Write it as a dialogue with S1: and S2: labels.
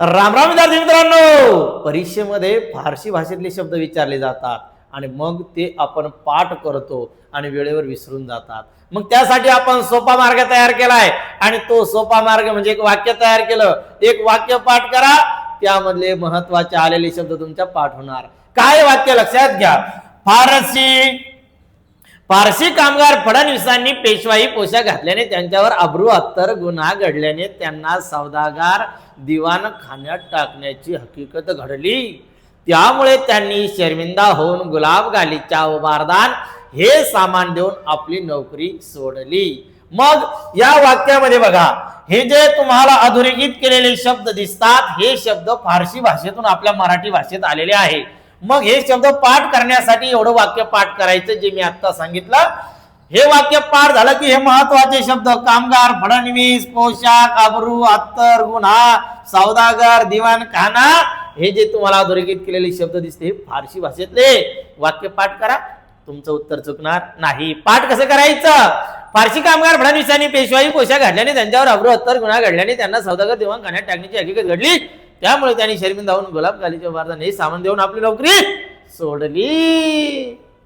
S1: रामराम विद्यार्थी मित्रांनो! परीक्षेमध्ये फारसी भाषेतले शब्द विचारले जातात आणि मग ते आपण पाठ करतो आणि वेळेवर विसरून जातात. मग त्यासाठी आपण सोपा मार्ग तयार केलाय आणि तो सोपा मार्ग म्हणजे एक वाक्य तयार केलं. एक वाक्य पाठ करा त्यामधले महत्त्वाचे आलेले शब्द तुमच्या पाठ होणार. काय वाक्य? लक्षात घ्या. फारसी पारसी कामगार फडणवीसांनी पेशवाई पोशाख घातल्याने त्यांच्यावर अब्रू अत्तर गुन्हा घडल्याने त्यांना सौदागार दिवाण खाण्यात टाकण्याची हकीकत घडली. त्यामुळे त्यांनी शर्मिंदा होऊन गुलाब गालीच्या उबारदान हे सामान देऊन आपली नोकरी सोडली. मग या वाक्यामध्ये बघा हे जे तुम्हाला अधोरेखित केलेले शब्द दिसतात हे शब्द फारसी भाषेतून आपल्या मराठी भाषेत आलेले आहे. मग हे शब्द पाठ करण्यासाठी एवढं वाक्य पाठ करायचं जे मी आता सांगितलं. हे वाक्य पाठ झालं की हे महत्त्वाचे शब्द कामगार फडणवीस पोशाख अब्रू अत्तर गुन्हा सौदागर दिवाण खाना हे जे तुम्हाला अधोरेखित केलेले शब्द दिसते हे फारशी भाषेतले. वाक्य पाठ करा. तुमचं उत्तर चुकणार नाही. पाठ कसं करायचं? फारसी कामगार फडणवीसांनी पेशवाई पोशाख घडल्याने त्यांच्यावर अब्रू अत्तर गुन्हा घडल्याने त्यांना सौदागर दिवाण खाण्यात टाकण्याची हकीकत घडली. त्यामुळे त्यांनी शर्मिंदा होऊन गुलाब गालीच्या वारदान सामान देऊन आपली नोकरी सोडली.